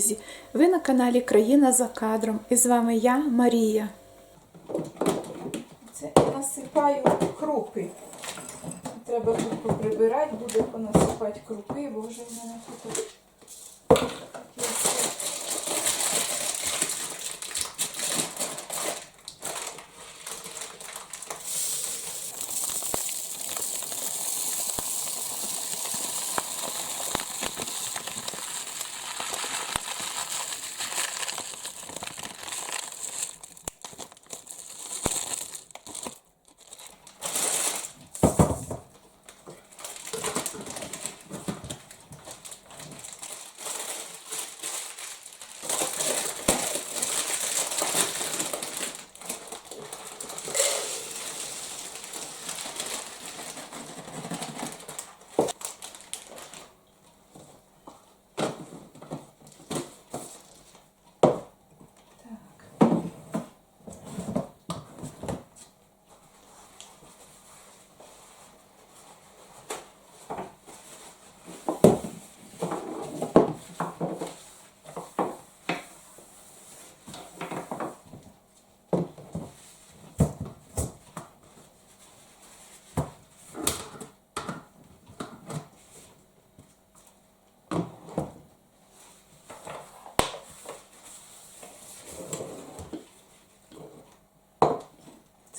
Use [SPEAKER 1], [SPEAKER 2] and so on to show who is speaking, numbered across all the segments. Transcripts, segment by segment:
[SPEAKER 1] друзі! Ви на каналі Країна за кадром і з вами я, Марія. Це насипаю крупи. Треба тут поприбирати, буде понасипати крупи, бо вже в мене тут. таке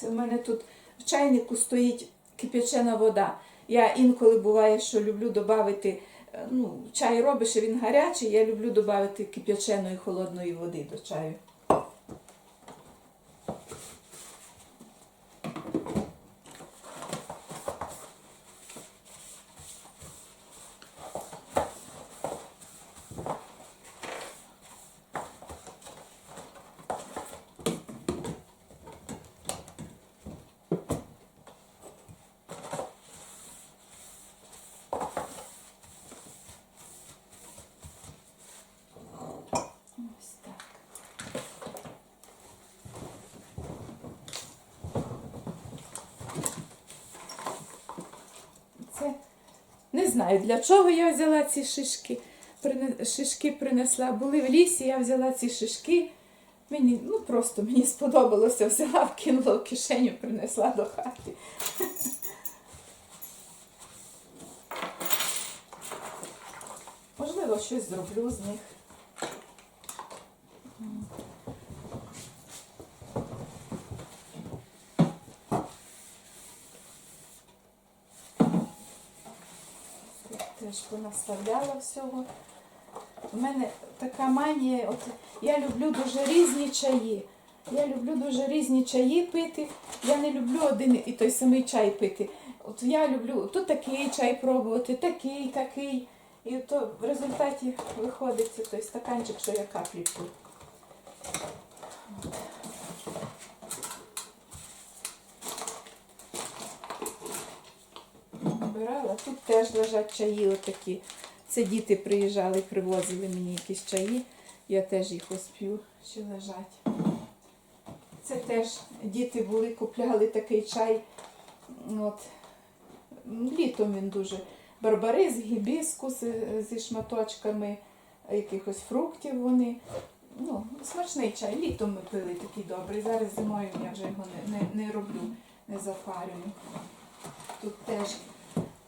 [SPEAKER 1] Це в мене тут в чайнику стоїть кип'ячена вода. Я інколи буває, що люблю додати, ну, чай робиш, і він гарячий, я люблю додати кип'яченої холодної води до чаю. Знаю, для чого я взяла ці шишки. Шишки принесла. Були в лісі, я взяла ці шишки. Мені, ну просто мені сподобалося, взяла, вкинула в кишеню, принесла до хати. Можливо, щось зроблю з них. Тут теж понаставляла всього. У мене така манія, от я люблю дуже різні чаї. Я люблю дуже різні чаї пити. Я не люблю один і той самий чай пити. От я люблю тут такий чай пробувати, такий, такий. І то в результаті виходить той стаканчик, що я каплі п'ю. Тут теж лежать чаї отакі. Це діти приїжджали, привозили мені якісь чаї. Я теж їх ось п'ю, ще лежать. Це теж діти були, купляли такий чай. От. Літом він дуже. Барбарис, гібіскус е, зі шматочками якихось фруктів вони. Ну, смачний чай. Літом ми пили такий добрий. Зараз зимою я вже його не, не, не роблю, не запарюю. Тут теж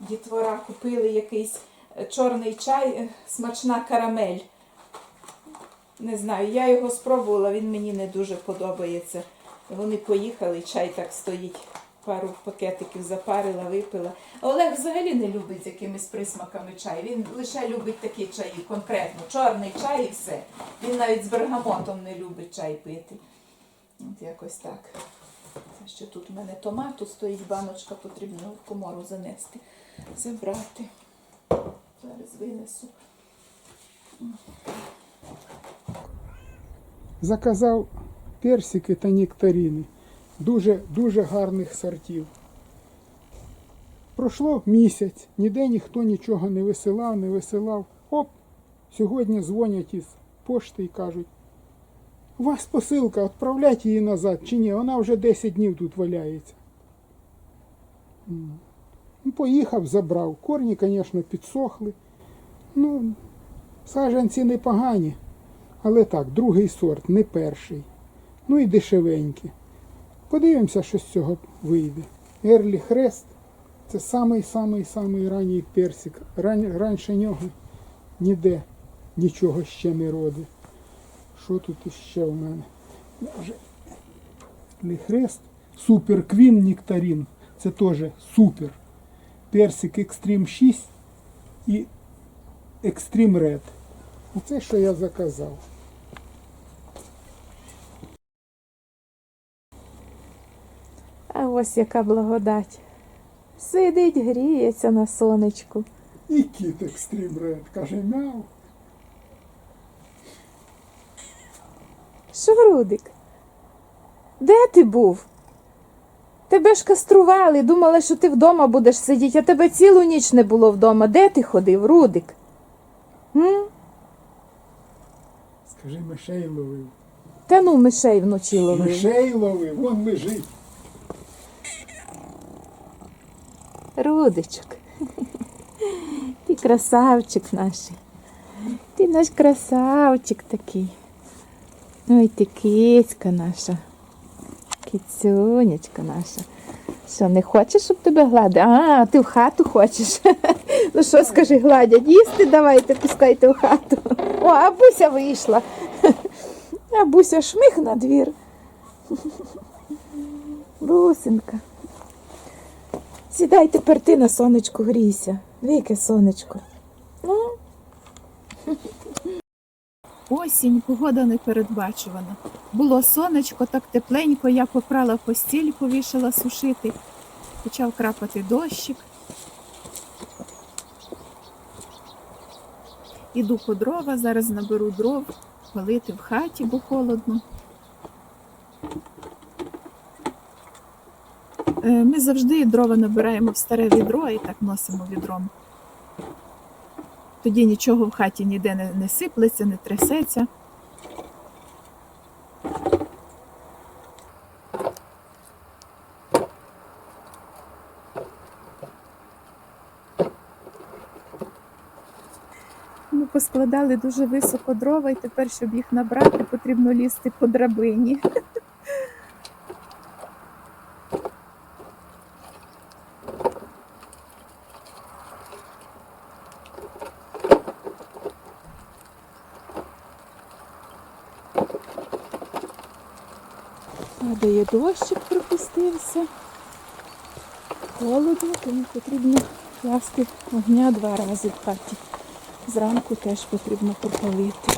[SPEAKER 1] дітвора купили якийсь е, чорний чай, е, смачна карамель. Не знаю, я його спробувала, він мені не дуже подобається. Вони поїхали, чай так стоїть. Пару пакетиків запарила, випила. Олег взагалі не любить з якимись присмаками чай. Він лише любить такі чаї, конкретно. Чорний чай і все. Він навіть з бергамотом не любить чай пити. От якось так. Це ще тут у мене томату стоїть, баночка потрібно в комору занести, забрати. Зараз винесу.
[SPEAKER 2] Заказав персики та нектарини. Дуже, дуже гарних сортів. Пройшло місяць, ніде ніхто нічого не висилав, не висилав. Оп! Сьогодні дзвонять із пошти і кажуть, у вас посилка, відправляйте її назад чи ні, вона вже 10 днів тут валяється. Ну, Поїхав, забрав. Корні, звісно, підсохли. Ну, саджанці непогані. Але так, другий сорт, не перший. Ну і дешевенький. Подивимося, що з цього вийде. Ерлі Хрест це самий-самий-самий ранній персик. Ран... Раніше нього ніде нічого ще не родить. Що тут іще в мене? Я вже Ліхрест. Супер Квін Нектарін. Це теж супер. Персик Екстрім 6 і Екстрім Ред. Оце що я заказав.
[SPEAKER 1] А ось яка благодать. Сидить, гріється на сонечку.
[SPEAKER 2] І кіт Екстрім Ред. Каже, мяу.
[SPEAKER 1] Шврудик, де ти був? Тебе ж кастрували, думали, що ти вдома будеш сидіти, а тебе цілу ніч не було вдома. Де ти ходив, Рудик? М?
[SPEAKER 2] Скажи, мишей ловив.
[SPEAKER 1] Та ну мишей вночі ловив.
[SPEAKER 2] Мишей ловив, вон лежить.
[SPEAKER 1] Рудичок. Ти красавчик наш. Ти наш красавчик такий. Ой, ти кицька наша. Кицюнечка наша. Що, не хочеш, щоб тебе гладили? А, ти в хату хочеш. Ну що, скажи, гладять, їсти давайте, пускайте в хату. О, а Буся вийшла. А Буся шмих на двір. Бусинка. Сідай тепер ти на сонечку грійся. Віке сонечко. Осінь, погода непередбачувана. Було сонечко, так тепленько, я попрала постіль, повішала сушити. Почав крапати дощик. Іду по дрова, зараз наберу дров, палити в хаті, бо холодно. Е, Ми завжди дрова набираємо в старе відро і так носимо відром. Тоді нічого в хаті ніде не, не сиплеться, не трясеться. Ми поскладали дуже високо дрова, і тепер, щоб їх набрати, потрібно лізти по драбині. Падає дощик, припустився. Холодно, тому потрібно класти вогня два рази в хаті. Зранку теж потрібно попалити.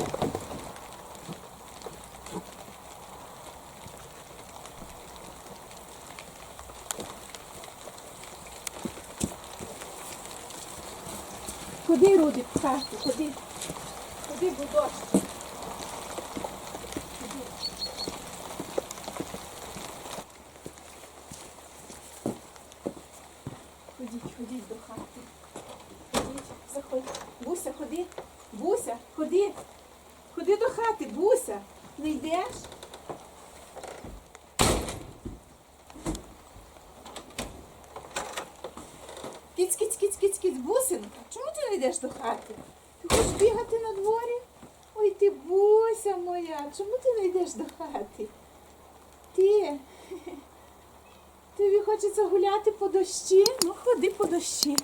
[SPEAKER 1] Ходи, Рудик, в хату, ходи. Ходи, бо дощ. Ходіть, ходіть до хати. Ходіть, заходь. Буся, ходи. Буся, ходи. Ходи до хати, Буся. Не йдеш? Кіць, кіць, кіць, кіць, кіць, бусинка. Чому ти не йдеш до хати? Ти хочеш бігати на дворі? Ой, ти буся моя, чому ти не йдеш до хати? Ти. Тобі хочеться гуляти по дощі? Ну, ходи по дощі.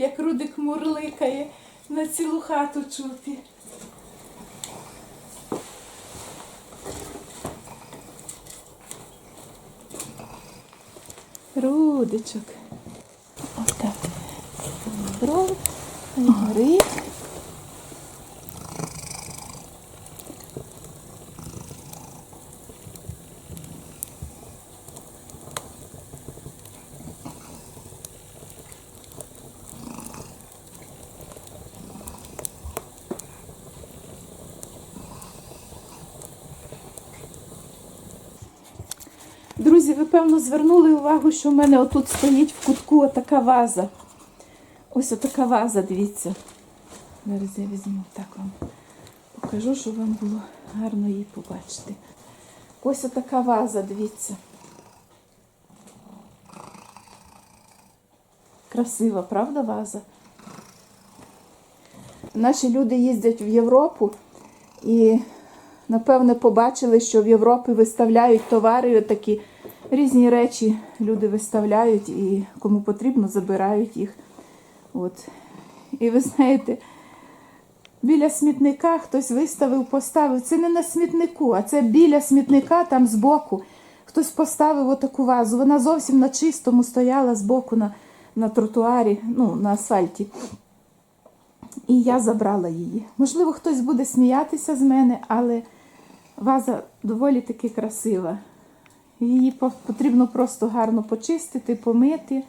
[SPEAKER 1] Як Рудик мурликає на цілу хату чути. Рудичок. Отак. Хай горить. Друзі, ви певно звернули увагу, що в мене отут стоїть в кутку отака ваза. Ось отака ваза, дивіться. Зараз я візьму так вам покажу, щоб вам було гарно її побачити. Ось отака ваза, дивіться. Красива, правда, ваза? Наші люди їздять в Європу і, напевне, побачили, що в Європі виставляють товари, такі різні речі люди виставляють і кому потрібно, забирають їх. От. І ви знаєте, біля смітника хтось виставив, поставив. Це не на смітнику, а це біля смітника, там збоку. Хтось поставив отаку вазу. Вона зовсім на чистому стояла збоку на, на тротуарі, ну, на асфальті. І я забрала її. Можливо, хтось буде сміятися з мене, але ваза доволі таки красива. Її потрібно просто гарно почистити, помити.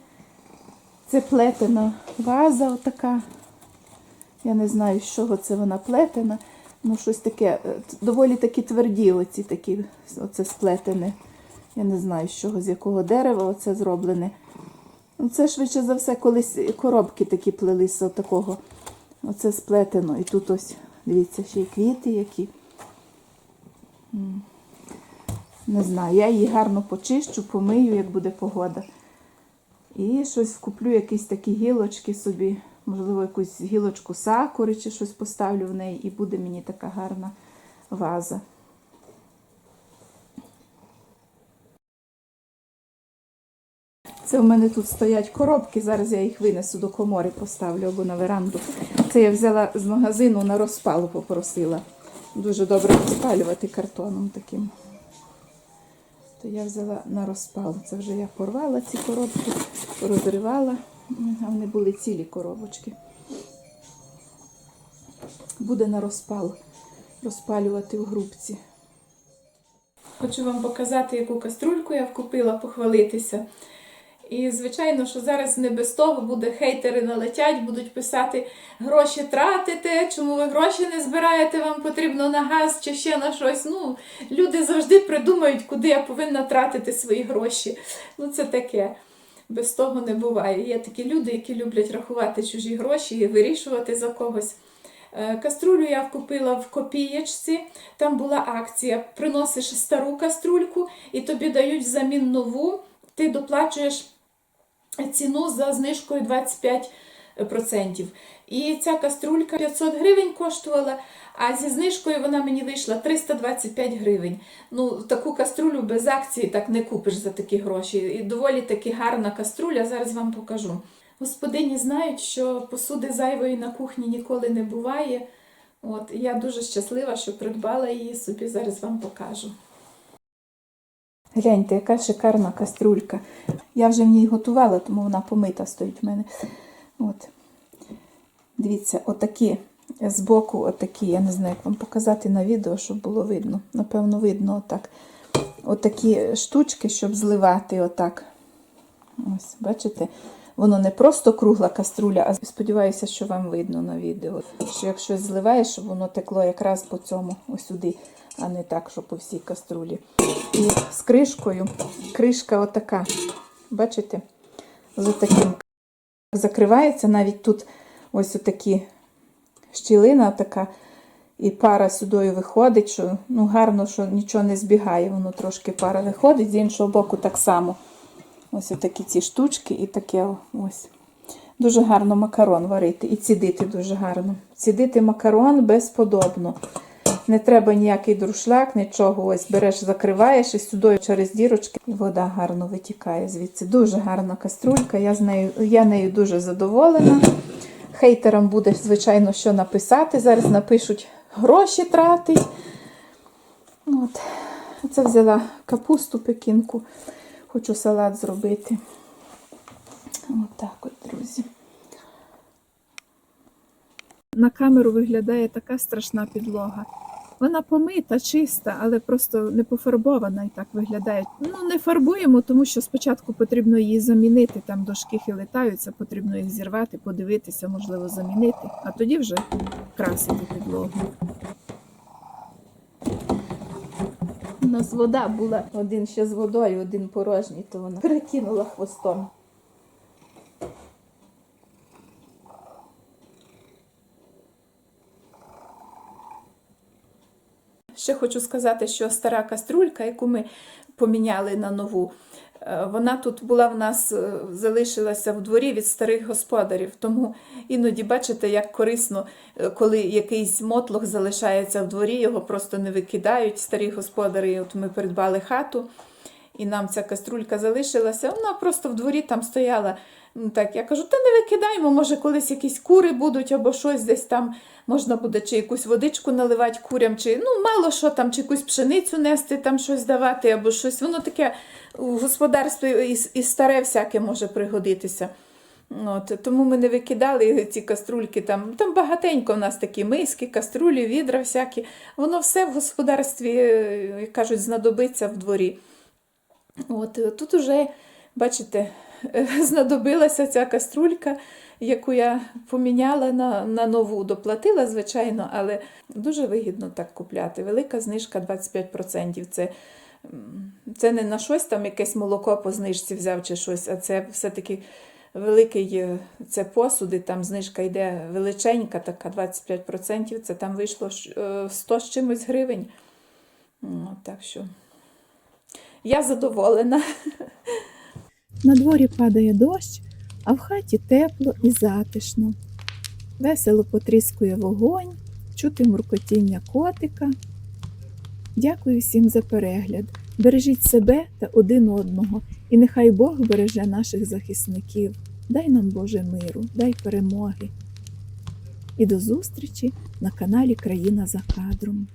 [SPEAKER 1] Це плетена ваза отака. Я не знаю, з чого це вона плетена. Ну, щось таке, е, доволі такі тверді, оці такі, оце сплетене. Я не знаю, з чого, з якого дерева оце зроблене. Ну, це швидше за все, колись коробки такі плелися от такого. Оце сплетено. І тут ось, дивіться, ще й квіти які. Не знаю, я її гарно почищу, помию, як буде погода. І щось куплю, якісь такі гілочки собі, можливо, якусь гілочку сакури чи щось поставлю в неї, і буде мені така гарна ваза. Це в мене тут стоять коробки, зараз я їх винесу до комори, поставлю або на веранду. Це я взяла з магазину на розпалу попросила. Дуже добре розпалювати картоном таким. То я взяла на розпал. Це вже я порвала ці коробки, розривала, а вони були цілі коробочки. Буде на розпал розпалювати в грубці. Хочу вам показати, яку каструльку я купила, похвалитися. І, звичайно, що зараз не без того буде хейтери налетять, будуть писати гроші тратите, чому ви гроші не збираєте, вам потрібно на газ чи ще на щось. Ну, люди завжди придумають, куди я повинна тратити свої гроші. Ну, це таке. Без того не буває. Є такі люди, які люблять рахувати чужі гроші і вирішувати за когось. Е, Каструлю я купила в копієчці, там була акція. Приносиш стару каструльку і тобі дають взамін нову, ти доплачуєш ціну за знижкою 25%. І ця каструлька 500 гривень коштувала, а зі знижкою вона мені вийшла 325 гривень. Ну, таку каструлю без акції так не купиш за такі гроші. І доволі таки гарна каструля, зараз вам покажу. Господині знають, що посуди зайвої на кухні ніколи не буває. От, я дуже щаслива, що придбала її собі, зараз вам покажу. Гляньте, яка шикарна каструлька. Я вже в ній готувала, тому вона помита стоїть в мене. От. Дивіться, отакі збоку, отакі, я не знаю, як вам показати на відео, щоб було видно. Напевно, видно отак. Отакі штучки, щоб зливати отак. Ось, бачите? Воно не просто кругла каструля, а сподіваюся, що вам видно на відео. Що якщо зливаєш, щоб воно текло якраз по цьому ось сюди, а не так, що по всій каструлі. І з кришкою, кришка отака. Бачите? З таким закривається. Навіть тут ось отакі щілина така, і пара сюди виходить, що ну, гарно, що нічого не збігає, воно трошки пара виходить, з іншого боку так само. Ось такі ці штучки і таке ось. Дуже гарно макарон варити і цідити дуже гарно. Цідити макарон безподобно. Не треба ніякий друшлак, нічого. Ось береш, закриваєш і сюди через дірочки. І вода гарно витікає звідси. Дуже гарна каструлька. Я, з нею, я нею дуже задоволена. Хейтерам буде, звичайно, що написати. Зараз напишуть гроші тратить. От. Це взяла капусту пекінку. Хочу салат зробити. Отак от, друзі. На камеру виглядає така страшна підлога. Вона помита, чиста, але просто не пофарбована і так виглядає. Ну, не фарбуємо, тому що спочатку потрібно її замінити. Там дошкихи летаються, потрібно їх зірвати, подивитися, можливо, замінити, а тоді вже красити підлогу. У нас вода була. Один ще з водою, один порожній, то вона перекинула хвостом. Ще хочу сказати, що стара каструлька, яку ми поміняли на нову, е, вона тут була в нас, е, залишилася в дворі від старих господарів. Тому іноді бачите, як корисно, е, коли якийсь мотлох залишається в дворі, його просто не викидають старі господарі. От ми придбали хату, і нам ця каструлька залишилася. Вона просто в дворі там стояла. Ну, Так, я кажу, та не викидаємо, може, колись якісь кури будуть або щось десь там можна буде чи якусь водичку наливати курям, чи ну мало що там, чи якусь пшеницю нести, там щось давати, або щось. Воно таке у господарстві і, і старе всяке може пригодитися. От, тому ми не викидали ці каструльки. Там, там багатенько в нас такі миски, каструлі, відра всякі. Воно все в господарстві, е, як кажуть, знадобиться в дворі. От, е, тут уже, бачите, е, знадобилася ця каструлька, яку я поміняла на, на нову, доплатила, звичайно, але дуже вигідно так купляти. Велика знижка 25%. Це, це не на щось там якесь молоко по знижці взяв чи щось, а це все-таки великий е, це посуди, там знижка йде величенька, така 25%. Це там вийшло е, 100 з чимось гривень. Так що я задоволена.
[SPEAKER 3] На дворі падає дощ, а в хаті тепло і затишно. Весело потріскує вогонь, чути муркотіння котика. Дякую всім за перегляд. Бережіть себе та один одного, і нехай Бог береже наших захисників. Дай нам Боже миру, дай перемоги. І до зустрічі на каналі Країна за кадром.